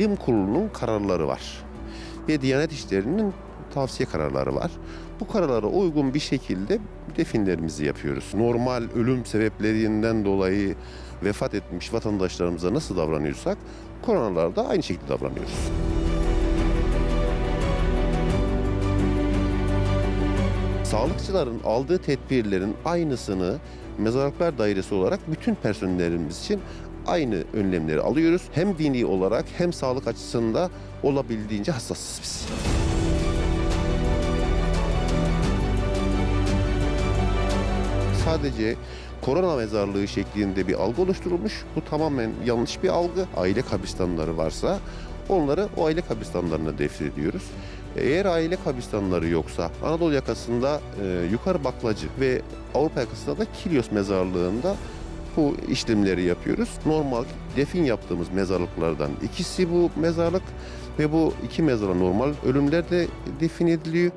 bilim kurulunun kararları var. Ve Diyanet İşleri'nin tavsiye kararları var. Bu kararlara uygun bir şekilde definlerimizi yapıyoruz. Normal ölüm sebeplerinden dolayı vefat etmiş vatandaşlarımıza nasıl davranıyorsak koronalarda aynı şekilde davranıyoruz. Sağlıkçıların aldığı tedbirlerin aynısını mezarlıklar dairesi olarak bütün personellerimiz için aynı önlemleri alıyoruz. Hem dini olarak hem sağlık açısından olabildiğince hassasız biz. Sadece korona mezarlığı şeklinde bir algı oluşturulmuş. Bu tamamen yanlış bir algı. Aile kabristanları varsa onları o aile kabristanlarına defnediyoruz. Eğer aile kabristanları yoksa Anadolu yakasında e, yukarı baklacı ve Avrupa yakasında da Kilyos mezarlığında bu işlemleri yapıyoruz. Normal defin yaptığımız mezarlıklardan ikisi bu mezarlık ve bu iki mezara normal ölümler de defin ediliyor.